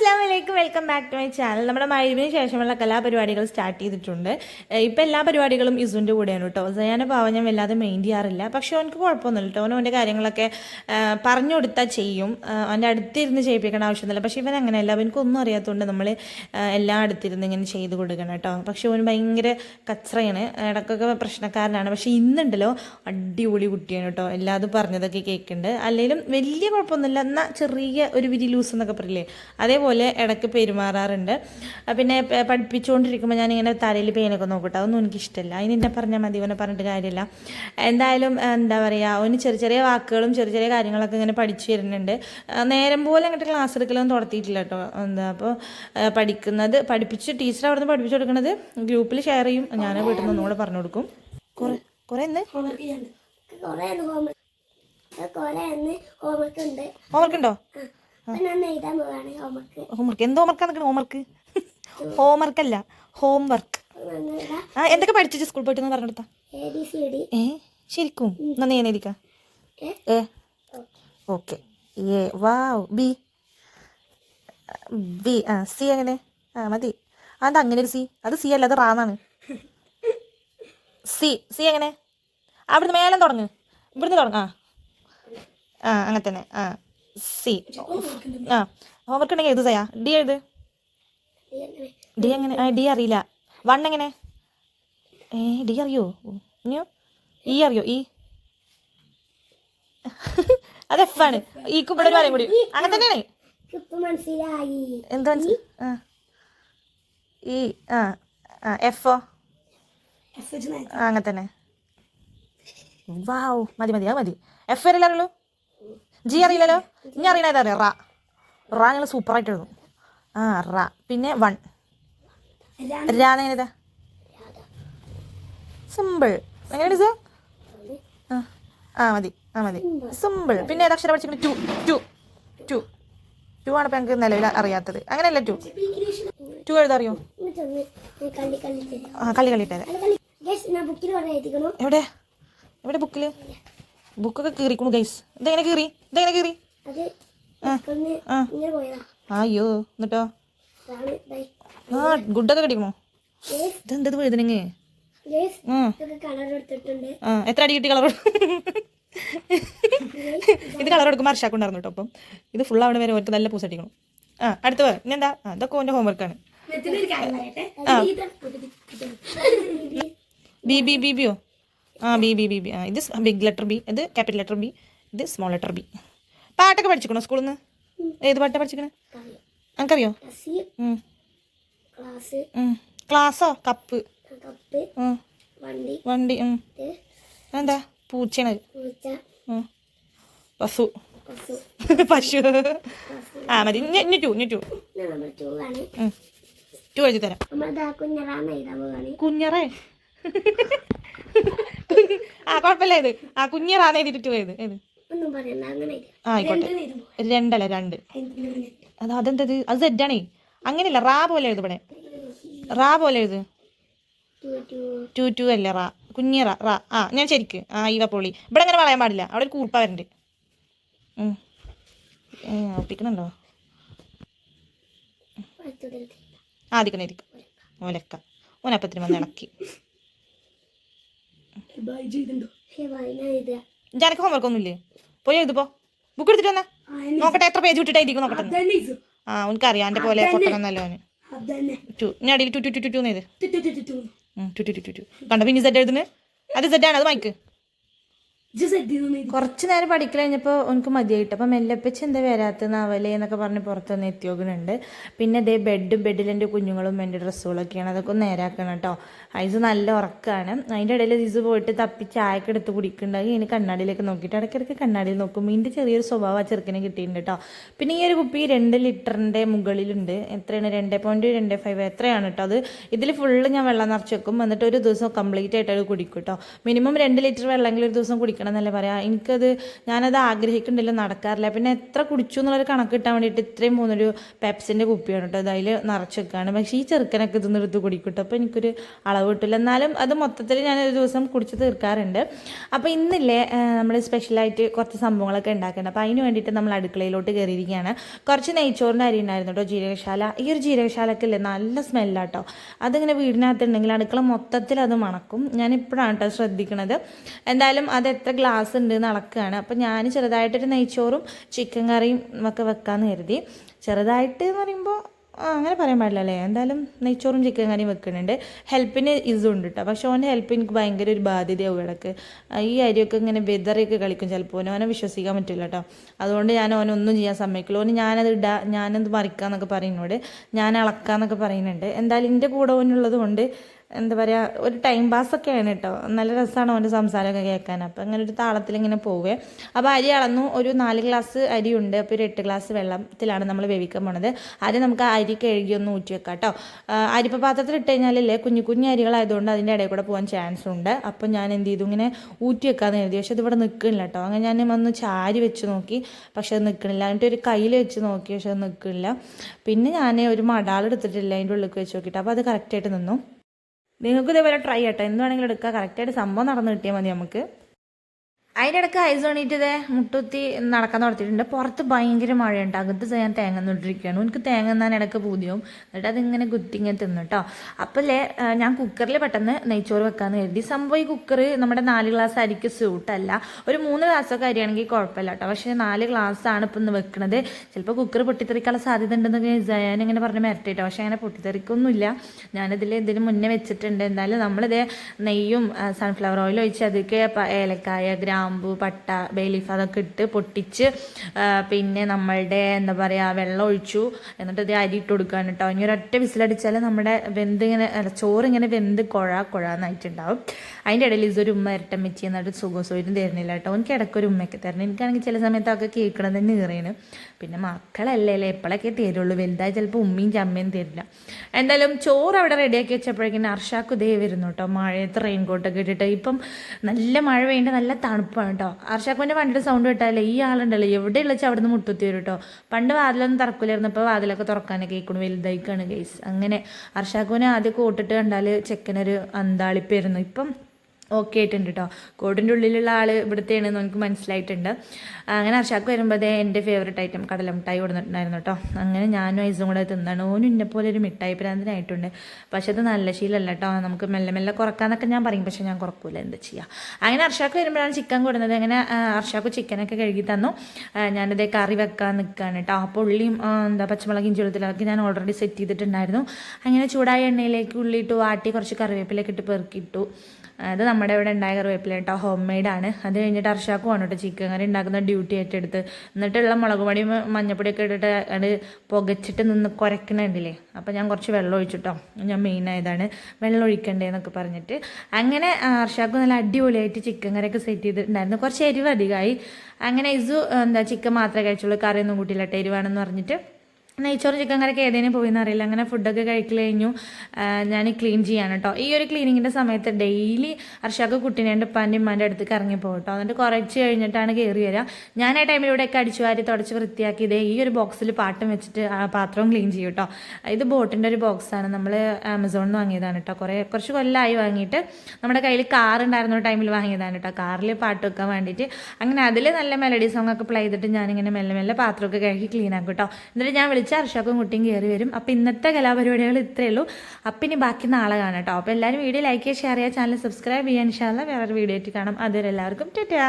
അസ്സാം വലൈക്കും welcome back to my channel. നമ്മുടെ മഴവിന് ശേഷമുള്ള കലാപരിപാടികൾ സ്റ്റാർട്ട് ചെയ്തിട്ടുണ്ട്. ഇപ്പം എല്ലാ പരിപാടികളും ഇസുവിന്റെ കൂടെയാണ് കേട്ടോ. സയാന പാവം ഞാൻ വല്ലാതെ മെയിൻ ചെയ്യാറില്ല. പക്ഷെ അവനക്ക് കുഴപ്പമൊന്നുമില്ല കേട്ടോ. അവനും അവന്റെ കാര്യങ്ങളൊക്കെ പറഞ്ഞു കൊടുത്താൽ ചെയ്യും. അവന്റെ അടുത്തിരുന്ന് ചെയ്യിപ്പിക്കേണ്ട ആവശ്യമൊന്നുമില്ല. പക്ഷേ ഇവൻ അങ്ങനെയല്ല. അവനക്കൊന്നും അറിയാത്തതുകൊണ്ട് നമ്മൾ എല്ലാം അടുത്തിരുന്ന് ഇങ്ങനെ ചെയ്ത് കൊടുക്കണം കേട്ടോ. പക്ഷെ അവന് ഭയങ്കര കച്ചറയാണ്. ഇടക്കൊക്കെ പ്രശ്നക്കാരനാണ്. പക്ഷേ ഇന്നുണ്ടല്ലോ അടിപൊളി കുട്ടിയാണ് കേട്ടോ. എല്ലാതും പറഞ്ഞതൊക്കെ കേൾക്കുന്നുണ്ട് അല്ലെങ്കിലും വലിയ കുഴപ്പമൊന്നുമില്ല. എന്നാൽ ചെറിയ ഒരു വിരി ലൂസ് എന്നൊക്കെ പറയില്ലേ? അതേപോലെ ഇടയ്ക്ക് പെരുമാറാറുണ്ട്. പിന്നെ പഠിപ്പിച്ചുകൊണ്ടിരിക്കുമ്പോൾ ഞാനിങ്ങനെ തലയിൽ പെയിനൊക്കെ നോക്കട്ടെ. അതൊന്നും എനിക്കിഷ്ടമല്ല അതിന് എന്നെ പറഞ്ഞാൽ മതി ഇവനെ പറഞ്ഞിട്ട് കാര്യമില്ല. എന്തായാലും എന്താ പറയുക അവന് ചെറിയ ചെറിയ വാക്കുകളും ചെറിയ ചെറിയ കാര്യങ്ങളൊക്കെ ഇങ്ങനെ പഠിച്ചു വരുന്നുണ്ട്. നേരം പോലെ അങ്ങോട്ട് ക്ലാസ് എടുക്കലൊന്നും തുടത്തിയിട്ടില്ല കേട്ടോ എന്താ അപ്പോൾ പഠിക്കുന്നത് പഠിപ്പിച്ച് ടീച്ചർ അവിടെ നിന്ന് പഠിപ്പിച്ചു കൊടുക്കുന്നത് ഗ്രൂപ്പിൽ ഷെയർ ചെയ്യും. ഞാൻ വീട്ടിൽ നിന്ന് ഒന്നുകൂടെ പറഞ്ഞു കൊടുക്കും. കുറെ കുറെ ഹോംവർക്ക്. ഉണ്ട്. ഹോംവർക്ക് എന്തോ ഹോംവർക്ക് നിൽക്കണം ഹോംവർക്ക് ഹോംവർക്ക് അല്ല ഹോംവർക്ക് ആ എന്തൊക്കെ പഠിച്ചു സ്കൂൾ പോയിട്ട് എന്ന് പറഞ്ഞു എ ബി സി ഡി ഏ ശരിക്കും. നന്ദി എഴുതിക്കാം. A? Okay. A wow B B ആ സി എങ്ങനെ? ആ മതി. അത് അങ്ങനെ ഒരു സി അത് സി അല്ല അത് റാന്നാണ് സി സി എങ്ങനെ? അവിടുന്ന് മേലെ തുടങ്ങ്. ഇവിടുന്ന് തുടങ്ങ ആ. ആ അങ്ങനെ തന്നെ ആ. സി. ആ. ഹോംവർക്ക് ഉണ്ടെങ്കിൽ എഴുതു സയാ ഡി എഴുത് ഡി എങ്ങനെ? ആ ഡി അറിയില്ല. വൺ എങ്ങനെ? ഏ ഡി അറിയോ? ഇനിയോ? ഇ അറിയോ? ഇ? അത് എഫ് ആണ്. ഈക്ക് ഇവിടെ ഒരു കാര്യം കൂടി. അങ്ങനെ തന്നെയാണ്. മനസ്സിലായി. എന്താ ആ. ഈ ആ ആ എഫോ. അങ്ങനെ തന്നെ. വാവ് മതി മതി അത് മതി. എഫ് വരെ ജി അറിയില്ലല്ലോ? ഇനി അറിയണ ഏതാ അറിയാം റാ റാ ഞങ്ങൾ സൂപ്പറായിട്ട് എഴുതും. ആ റാ. പിന്നെ വൺ രാധേനേതാ സിമ്പിൾ എങ്ങനെയാണ് സാർ ആ മതി ആ മതി. സിമ്പിൾ പിന്നെ ഏത് അക്ഷരം പഠിച്ചു ടു ടു ടു ടു ആണ് ഇപ്പം ഞങ്ങൾക്ക് നിലവിൽ അറിയാത്തത്. അങ്ങനെയല്ല ടു ടു എഴുതറിയോ ആ കളി കളിയിട്ടത് എവിടെ? എവിടെ ബുക്കിൽ ബുക്കൊക്കെ കീറിക്കണു ഗൈസ് ഇതെങ്ങനെ കീറി ഇതെങ്ങനെ കീറി അയ്യോ എന്നിട്ടോ ആ ഗുഡൊക്കെ കടിക്കണോ ഇതെന്തത് ആ ആ എത്ര അടി കിട്ടി കളർ ഇത് കളർ എടുക്കുമ്പോൾ അർഷാക്കുണ്ടായിരുന്നു കേട്ടോ അപ്പം ഇത് ഫുൾ അവിടെ വരെ ഓർക്ക് നല്ല പൂസടിക്കണം ആ അടുത്ത പറ ഇനി എന്താ അതൊക്കെ ഓന്റെ ഹോംവർക്കാണ് ആണ് ആ. ഇത് ബി ബി ബി ബിയോ ആ ബി ബി ബി ബി. ആ ഇത് ബിഗ് ലെറ്റർ ബി. ഇത് ക്യാപിറ്റൽ ലെറ്റർ ബി. ഇത് സ്മോൾ ലെറ്റർ ബി. പാട്ടൊക്കെ പഠിച്ചിക്കണോ സ്കൂളിൽ നിന്ന് ഏത് പാട്ടാണ് പഠിച്ചിക്കണേ എനിക്കറിയോ. ക്ലാസ്സോ? കപ്പ്. വണ്ടി. എന്താ പൂച്ചയാണ് പൂച്ച. പശു. പശു. ആ മതി. ഇനി ടു ഇനി ടു. ടൂ എഴുതി തരാം. കുഞ്ഞറേ. ആ കുഴപ്പമില്ല ഇത്. ആ കുഞ്ഞറാന്ന് എഴുതിട്ട് പോയത്. ഏത്. ആയിക്കോട്ടെ. രണ്ടല്ല രണ്ട്. അത് അതെന്തത്? അത് സെഡാണേ അങ്ങനെയല്ല റാ പോലെ എഴുത് ഇവിടെ. റാ പോലെ എഴുത്. ടൂ ടൂ അല്ല റാ. കുഞ്ഞിറ റാ ആ ഞാൻ ശരിക്ക്. ആ ഇവ പൊളി. ഇവിടെ അങ്ങനെ പറയാൻ പാടില്ല. അവിടെ ഒരു കൂർപ്പ വരണ്ട്. ഒപ്പിക്കണുണ്ടോ? അടുത്തത് ഇരിക്കും ഓലക്ക ഓനപ്പത്തിന് വന്ന് ഇളക്കി. ജനക്ക് ഹോംവർക്ക് ഒന്നുമില്ലേ പോയി എഴുതിപ്പോ ബുക്ക് എടുത്തിട്ട് വന്നാ നോക്കട്ടെ എത്ര പേജ് വിട്ടിട്ടായിരിക്കും നോക്കട്ടെ ആ ആ അറിയാം എന്റെ പോലെ പൊട്ടണമെന്നല്ലോ അവന് ഞാൻ അടിയിൽ two two two two two two two കണ്ട പിന്നെ സെറ്റ് എഴുതുന്നത് അത് സെറ്റാണ് അത് മൈക്ക് കുറച്ച് നേരം പഠിക്കൽ കഴിഞ്ഞപ്പോൾ എനിക്ക് മതിയായിട്ട്. അപ്പം മെല്ലപ്പച്ച് എന്താ വരാത്തന്നാവല്ലേ എന്നൊക്കെ പറഞ്ഞ് പുറത്തുനിന്ന് എത്തിയോക്കുന്നുണ്ട് പിന്നെ അതേ ബെഡും ബെഡിൽ എന്റെ കുഞ്ഞുങ്ങളും എന്റെ ഡ്രസ്സുകളൊക്കെയാണ്. അതൊക്കെ ഒന്ന് നേരാക്കണം കേട്ടോ. ഐസ് നല്ല ഉറക്കമാണ് അതിന്റെ ഇടയിൽ ഐസ് പോയിട്ട് തപ്പി ചായക്ക് എടുത്ത് കുടിക്കുന്നുണ്ടെങ്കിൽ ഇനി കണ്ണാടിയിലേക്ക് നോക്കിയിട്ട് ഇടയ്ക്കിടയ്ക്ക് കണ്ണാടിയിൽ നോക്കുമ്പോൾ ഇതിന്റെ ചെറിയൊരു സ്വഭാവം ആ ചെറുക്കിനെ കിട്ടിയിട്ടുണ്ട് കേട്ടോ. പിന്നെ ഈ ഒരു കുപ്പി രണ്ട് ലിറ്ററിന്റെ മുകളിലുണ്ട്. എത്രയാണ്? രണ്ട് പോയിന്റ് രണ്ട് ഫൈവ് എത്രയാണ് കേട്ടോ അത്? ഇതിൽ ഫുള്ള് ഞാൻ വെള്ളം നിറച്ച് വെക്കും. എന്നിട്ട് ഒരു ദിവസം കംപ്ലീറ്റ് ആയിട്ട് അത് കുടിക്കും കേട്ടോ. മിനിമം രണ്ട് ലിറ്റർ വെള്ളമെങ്കിലും ഒരു ദിവസം കുടിക്കണം കുടിക്കണം എന്നല്ലേ പറയാ? എനിക്കത് ഞാനത് ആഗ്രഹിക്കുന്നുണ്ടല്ലോ നടക്കാറില്ല. പിന്നെ എത്ര കുടിച്ചു എന്നുള്ളൊരു കണക്ക് കിട്ടാൻ വേണ്ടിയിട്ട് ഇത്രയും മൂന്നൊരു പെപ്സിന്റെ കുപ്പിയാണ് കേട്ടോ അതിൽ നിറച്ച് വെക്കുകയാണ് പക്ഷേ ഈ ചെറുക്കനൊക്കെ ഇതൊന്നും എടുത്ത് കുടിക്കട്ടോ. അപ്പോൾ എനിക്കൊരു അളവ് കിട്ടില്ല. എന്നാലും അത് മൊത്തത്തിൽ ഞാൻ ഒരു ദിവസം കുടിച്ച് തീർക്കാറുണ്ട്. അപ്പോൾ ഇന്നില്ലേ നമ്മൾ സ്പെഷ്യലായിട്ട് കുറച്ച് സംഭവങ്ങളൊക്കെ ഉണ്ടാക്കുന്നുണ്ട് അപ്പോൾ അതിന് വേണ്ടിയിട്ട് നമ്മൾ അടുക്കളയിലോട്ട് കയറിയിരിക്കുകയാണ്. കുറച്ച് നെയ്ച്ചോറിന്റെ അരി ഉണ്ടായിരുന്നു കേട്ടോ ജീരകശാല. ഈ ഒരു ജീരകശാലൊക്കെ ഇല്ലേ നല്ല സ്മെല്ലാട്ടോ. അതിങ്ങനെ വീടിനകത്തുണ്ടെങ്കിൽ അടുക്കള മൊത്തത്തിൽ അത് മണക്കും. ഞാൻ ഇപ്പോഴാണ് കേട്ടോ ശ്രദ്ധിക്കുന്നത് എന്തായാലും അത് എത്ര ഗ്ലാസ് ഉണ്ട് നടക്കുകയാണ് അളക്കുകയാണ് അപ്പോൾ ഞാൻ ചെറുതായിട്ടൊരു നെയ്ച്ചോറും ചിക്കൻ കറിയും ഒക്കെ വെക്കാമെന്ന് കരുതി. ചെറുതായിട്ട് എന്ന് പറയുമ്പോൾ അങ്ങനെ പറയാൻ പാടില്ല അല്ലേ എന്തായാലും നെയ്ച്ചോറും ചിക്കൻ കറിയും വെക്കുന്നുണ്ട്. ഹെൽപ്പിന് ഇതുണ്ട് കേട്ടോ പക്ഷെ ഓന്റെ ഹെൽപ്പ് എനിക്ക് ഭയങ്കര ഒരു ബാധ്യതയാവും ഇടയ്ക്ക് ഈ അരിയൊക്കെ ഇങ്ങനെ വെതറിയൊക്കെ കളിക്കും ചിലപ്പോൾ ഓനെ വിശ്വസിക്കാൻ പറ്റില്ല കേട്ടോ അതുകൊണ്ട് ഞാൻ ഓനൊന്നും ചെയ്യാൻ സമ്മതിക്കില്ല. ഓന് ഞാനത് ഇടാ ഞാനത് മറിക്കാന്നൊക്കെ പറയുന്നോട് ഞാൻ അളക്കാന്നൊക്കെ പറയുന്നുണ്ട്. എന്തായാലും എന്റെ കൂടെ ഓനുള്ളത് കൊണ്ട് എന്താ പറയുക ഒരു ടൈം പാസ്സൊക്കെയാണ് കേട്ടോ നല്ല രസമാണ് അവന്റെ സംസാരമൊക്കെ കേൾക്കാൻ. അപ്പോൾ അങ്ങനെ ഒരു താളത്തിൽ ഇങ്ങനെ പോവേ അപ്പോൾ അരി അളന്നു. ഒരു നാല് ഗ്ലാസ് അരി ഉണ്ട്. അപ്പോൾ ഒരു എട്ട് ഗ്ലാസ് വെള്ളത്തിലാണ് നമ്മൾ വേവിക്കാൻ പോണത്. ആദ്യം നമുക്ക് അരി കഴുകി ഒന്ന് ഊറ്റി വെക്കാം കേട്ടോ അരിപ്പ പാത്രത്തിൽ ഇട്ട് കഴിഞ്ഞാലല്ലേ കുഞ്ഞു കുഞ്ഞു അരികളായതുകൊണ്ട് അതിന്റെ ഇടയിൽ കൂടെ പോകാൻ ചാൻസ് ഉണ്ട്. അപ്പോൾ ഞാൻ എന്ത് ചെയ്തു? ഇങ്ങനെ ഊറ്റി വെക്കാമെന്ന് കരുതി. പക്ഷെ ഇതിവിടെ നിൽക്കണില്ല കേട്ടോ അങ്ങനെ ഞാൻ ഒന്ന് ചാരി വെച്ച് നോക്കി. പക്ഷെ അത് നിൽക്കണില്ല എന്നിട്ട് ഒരു കയ്യിൽ വെച്ച് നോക്കി. പക്ഷെ അത് നിൽക്കണില്ല പിന്നെ ഞാൻ ഒരു മടാൾ എടുത്തിട്ടില്ല. അതിന്റെ ഉള്ളിൽ വെച്ച് നോക്കിയിട്ട്. അപ്പോൾ അത് കറക്റ്റായിട്ട് നിന്നു. നിങ്ങൾക്ക് ഇതേപോലെ ട്രൈ ചെയ്യട്ടെ. എന്ത് വേണമെങ്കിലും എടുക്കുക കറക്റ്റായിട്ട് സംഭവം നടന്നു കിട്ടിയാൽ മതി നമുക്ക്. അതിന്റെ ഇടയ്ക്ക് ഐസ് വേണ്ടിയിട്ട് മുട്ടുത്തി നടക്കാൻ നടത്തിയിട്ടുണ്ട് പുറത്ത് ഭയങ്കര മഴയുണ്ട്. അകത്ത് ഞാൻ തേങ്ങ നിന്നിട്ടിരിക്കുകയാണ് എനിക്ക് തേങ്ങ എന്നാൽ ഇടയ്ക്ക് പൂതിയാവും. എന്നിട്ട് അതിങ്ങനെ കുത്തി ഇങ്ങനെ തിന്നു കേട്ടോ അപ്പോഴേ ഞാൻ കുക്കറിൽ പെട്ടെന്ന് നെയ്ച്ചോറ് വെക്കാമെന്ന് കരുതി. സംഭവം ഈ കുക്കർ നമ്മുടെ നാല് ഗ്ലാസ് അരിക്ക് സ്യൂട്ടല്ല ഒരു മൂന്ന് ഗ്ലാസ്സൊക്കെ അരിയാണെങ്കിൽ കുഴപ്പമില്ല കേട്ടോ പക്ഷേ നാല് ഗ്ലാസ് ആണ് ഇപ്പം ഇന്ന് വെക്കണത്. ചിലപ്പോൾ കുക്കർ പൊട്ടിത്തെറിക്കാനുള്ള സാധ്യത ഉണ്ടെന്ന് ഞാൻ ഇങ്ങനെ പറഞ്ഞ് മരട്ടിട്ടോ പക്ഷേ അങ്ങനെ പൊട്ടിത്തെറിക്കൊന്നുമില്ല. ഞാനിതിൽ ഇതിന് മുന്നേ വെച്ചിട്ടുണ്ട്. എന്തായാലും നമ്മളിത് നെയ്യും സൺഫ്ലവർ ഓയിൽ ഒഴിച്ച് അതൊക്കെ ഏലക്കായ ഗ്രാമ്പു പട്ട ബേലീഫ് അതൊക്കെ ഇട്ട് പൊട്ടിച്ച് പിന്നെ നമ്മളുടെ എന്താ പറയുക വെള്ളം ഒഴിച്ചു. എന്നിട്ട് ഇത് അരി ഇട്ട് കൊടുക്കാൻ കേട്ടോ. ഇനി ഒരൊറ്റ വിസിലടിച്ചാൽ നമ്മുടെ വെന്ത് ഇങ്ങനെ ചോറ് ഇങ്ങനെ വെന്ത് കുഴ കുഴാന്നായിട്ടുണ്ടാവും. അതിന്റെ ഇടയിൽ ഇതൊരു ഉമ്മ ഇരട്ടം വെച്ച് എന്നിട്ട് സുഖം സൗകര്യം തരുന്നില്ല കേട്ടോ. എനിക്ക് ഇടയ്ക്കൊരു ഉമ്മയൊക്കെ തരണം. എനിക്കാണെങ്കിൽ ചില സമയത്തൊക്കെ കേൾക്കണം തന്നെ ഈറേന് പിന്നെ മക്കളല്ലേ അല്ലേ എപ്പോഴൊക്കെ തരുള്ളൂ? വലുതായി ചിലപ്പോൾ ഉമ്മയും ചമ്മയും തരില്ല. എന്തായാലും ചോറ് അവിടെ റെഡിയാക്കി വെച്ചപ്പോഴേക്കും അർഷാക്ക് ദേ വരുന്നു കേട്ടോ മഴയത്ത് റെയിൻ കോട്ടൊക്കെ ഇട്ടിട്ട്. ഇപ്പം നല്ല മഴ വേണ്ട നല്ല തണുപ്പാണ് കേട്ടോ അർഷാക്കുവിന്റെ വണ്ടിയുടെ സൗണ്ട് കേട്ടാലേ ഈ ആളുണ്ടല്ലോ എവിടെ വെച്ചാൽ അവിടെ നിന്ന് മുട്ടുത്തി വരും കേട്ടോ പണ്ട് വാതിലൊന്നും തുറക്കില്ലായിരുന്നു ഇപ്പോൾ വാതിലൊക്കെ തുറക്കാനൊക്കെ കേൾക്കണം വലുതായിക്കാണ് ഗൈസ് അങ്ങനെ അർഷാക്കുവിനെ ആദ്യം കൂട്ടിട്ട് കണ്ടാൽ ചെക്കനൊരു അന്താളിപ്പായിരുന്നു. ഇപ്പം ഓക്കെ ആയിട്ടുണ്ട് കേട്ടോ കോട്ടിന്റെ ഉള്ളിലുള്ള ആൾ ഇവിടുത്തെയാണെന്ന് എനിക്ക് മനസ്സിലായിട്ടുണ്ട്. അങ്ങനെ അർഷാക്ക് വരുമ്പോൾ എന്റെ ഫേവറേറ്റ് ഐറ്റം കടല മിഠായി കൊടുത്തിട്ടുണ്ടായിരുന്നു കേട്ടോ അങ്ങനെ ഞാനും ഐസും കൂടെ തിന്നാണ്. ഓനും ഇന്നെ പോലെ ഒരു മിഠായി പ്രാന്തനായിട്ടുണ്ട്. പക്ഷേ അത് നല്ല ശീലമല്ല കേട്ടോ നമുക്ക് മെല്ലെ മെല്ലെ കുറക്കാന്നൊക്കെ ഞാൻ പറയും. പക്ഷേ ഞാൻ കുറക്കൂല. എന്താ ചെയ്യുക അങ്ങനെ അർഷാക്ക് വരുമ്പോഴാണ് ചിക്കൻ കൊടുക്കുന്നത് അങ്ങനെ അർഷാക്ക് ചിക്കനൊക്കെ കഴുകി തന്നു. ഞാനത് കറി വെക്കാൻ നിൽക്കുകയാണ് കേട്ടോ അപ്പോൾ ഉള്ളിയും എന്താ പച്ചമുളക് ഇഞ്ചി ഞാൻ ഓൾറെഡി സെറ്റ് ചെയ്തിട്ടുണ്ടായിരുന്നു. അങ്ങനെ ചൂടായ എണ്ണയിലേക്ക് ഉള്ളിയിട്ട് വാട്ടി കുറച്ച് കറിവേപ്പിലൊക്കെ ഇട്ട് പെറുക്കിയിട്ടു അത് നമ്മുടെ ഇവിടെ ഉണ്ടായ കറിവേപ്പില കേട്ടോ ഹോം മെയ്ഡാണ് അത് കഴിഞ്ഞിട്ട് അർഷാക്കുമാണ് കേട്ടോ ചിക്കൻ കറി ഉണ്ടാക്കുന്ന ഡ്യൂട്ടി ഏറ്റെടുത്ത്. എന്നിട്ടുള്ള മുളക് പൊടിയും മഞ്ഞപ്പൊടിയൊക്കെ ഇട്ടിട്ട് അത് പുകച്ചിട്ട് നിന്ന് കുരക്കണുണ്ടല്ലേ? അപ്പോൾ ഞാൻ കുറച്ച് വെള്ളം ഒഴിച്ചിട്ടോ ഞാൻ മെയിൻ ആയതാണ്. വെള്ളം ഒഴിക്കണ്ടേന്നൊക്കെ പറഞ്ഞിട്ട്. അങ്ങനെ അർഷാക്ക് നല്ല അടിപൊളിയായിട്ട് ചിക്കൻ കറിയൊക്കെ സെറ്റ് ചെയ്തിട്ടുണ്ടായിരുന്നു. കുറച്ച് എരിവ് അധികമായി. അങ്ങനെ ഇസു എന്താ ചിക്കൻ മാത്രമേ കഴിച്ചുള്ളൂ. കറിയൊന്നും കൂട്ടിയില്ല കേട്ടോ എരിവാണെന്ന് പറഞ്ഞിട്ട്. നെയ്ച്ചോറ് ചിക്കൻ കറിയൊക്കെ ഏതേനും പോയിന്ന് അറിയില്ല. അങ്ങനെ ഫുഡൊക്കെ കഴിക്കൽ കഴിഞ്ഞു. ഞാൻ ക്ലീൻ ചെയ്യാണ് കേട്ടോ ഈ ഒരു ക്ലീനിങ്ങിന്റെ സമയത്ത് ഡെയിലി അർഷാക്ക് കുട്ടീനെ ഉപ്പാന്റെ ഉമ്മാന്റെ അടുത്തേക്ക് ഇറങ്ങി പോകും കേട്ടോ എന്നിട്ട് കുറച്ച് കഴിഞ്ഞിട്ടാണ് കയറി വരിക ഞാൻ ആ ടൈമിലൂടെയൊക്കെ അടിച്ചു വാരി തുടച്ച് വൃത്തിയാക്കി ഇതേ ഈ ഒരു ബോക്സിൽ പാട്ടും വെച്ചിട്ട് പാത്രവും ക്ലീൻ ചെയ്യും കേട്ടോ ഇത് ബോട്ടിന്റെ ഒരു ബോക്സാണ് നമ്മൾ ആമസോണിൽ നിന്ന് വാങ്ങിയതാണ് കേട്ടോ കുറേ കുറച്ച് കൊല്ലമായി വാങ്ങിയിട്ട് നമ്മുടെ കയ്യിൽ കാർ ഉണ്ടായിരുന്ന ടൈമിൽ വാങ്ങിയതാണ് കേട്ടോ കാറിൽ പാട്ട് വെക്കാൻ വേണ്ടിയിട്ട് അങ്ങനെ അതിൽ നല്ല മെലഡി സോങ്ങൊക്കെ പ്ലേ ചെയ്തിട്ട് ഞാനിങ്ങനെ മെല്ലെ മെല്ലെ പാത്രമൊക്കെ കഴുകി ക്ലീൻ ആക്കും കേട്ടോ എന്നിട്ട് ഞാൻ വിളിച്ച അർഷാക്കും കുട്ടിയും കയറി വരും. അപ്പോൾ ഇന്നത്തെ കലാപരിപാടികൾ ഇത്രയേ ഉള്ളൂ. അപ്പം ഇനി ബാക്കി നാളെ കാണാം കേട്ടോ. അപ്പോൾ എല്ലാവരും വീഡിയോ ലൈക്ക് ചെയ്യുക ഷെയർ ചെയ്യുക ചാനൽ സബ്സ്ക്രൈബ് ചെയ്യാൻ ഇൻഷാല്ല വേറൊരു വീഡിയോ ആയിട്ട് കാണാം. അതുവരെ എല്ലാവർക്കും ടാറ്റാ.